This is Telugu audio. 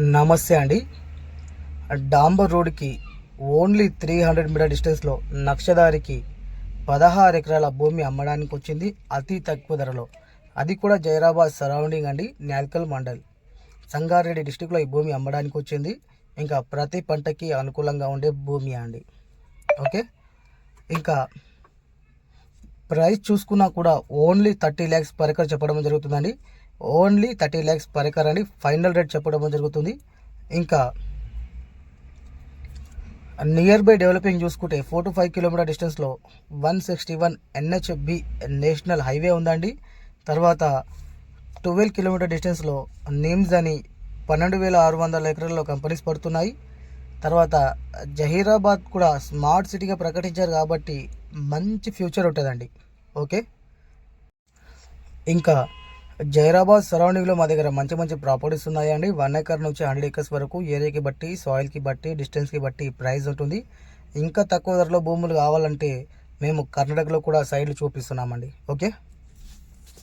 నమస్తే అండి. డాంబర్ రోడ్కి ఓన్లీ త్రీ హండ్రెడ్ మీటర్ డిస్టెన్స్లో నక్షదారికి పదహారు ఎకరాల భూమి అమ్మడానికి వచ్చింది అతి తక్కువ ధరలో. అది కూడా జైరాబాద్ సరౌండింగ్ అండి నాల్కల్ మండల్. సంగారెడ్డి డిస్టిక్లో ఈ భూమి అమ్మడానికి వచ్చింది. ఇంకా ప్రతి పంటకి అనుకూలంగా ఉండే భూమి అండి. ఓకే? ఇంకా ప్రైస్ చూసుకున్నా కూడా only thirty lakhs per acre చెప్పడం జరుగుతుందండి. Only thirty lakhs per acre అని ఫైనల్ రేట్ చెప్పడం జరుగుతుంది. ఇంకా నియర్ బై డెవలపింగ్ చూసుకుంటే ఫోర్ టు ఫైవ్ కిలోమీటర్ డిస్టెన్స్లో one sixty one NHB national highway ఉందండి. తర్వాత ట్వెల్వ్ కిలోమీటర్ డిస్టెన్స్లో నిమ్స్ అని పన్నెండు వేల ఆరు వందల ఎకరాల్లో కంపెనీస్ పడుతున్నాయి. తర్వాత జహీరాబాద్ కూడా స్మార్ట్ సిటీగా ప్రకటించారు కాబట్టి మంచి ఫ్యూచర్ ఉంటుందండి. ఓకే? ఇంకా జైరాబాద్ సరౌండింగ్లో మా దగ్గర మంచి మంచి ప్రాపర్టీస్ ఉన్నాయండి. వన్ ఎకర్ నుంచి హండ్రెడ్ ఎకర్స్ వరకు ఏరియాకి బట్టి సాయిల్కి బట్టి డిస్టెన్స్కి బట్టి ప్రైస్ ఉంటుంది. ఇంకా తక్కువ ధరలో భూములు కావాలంటే మేము కర్ణాటకలో కూడా సైడ్లు చూపిస్తున్నామండి. ఓకే?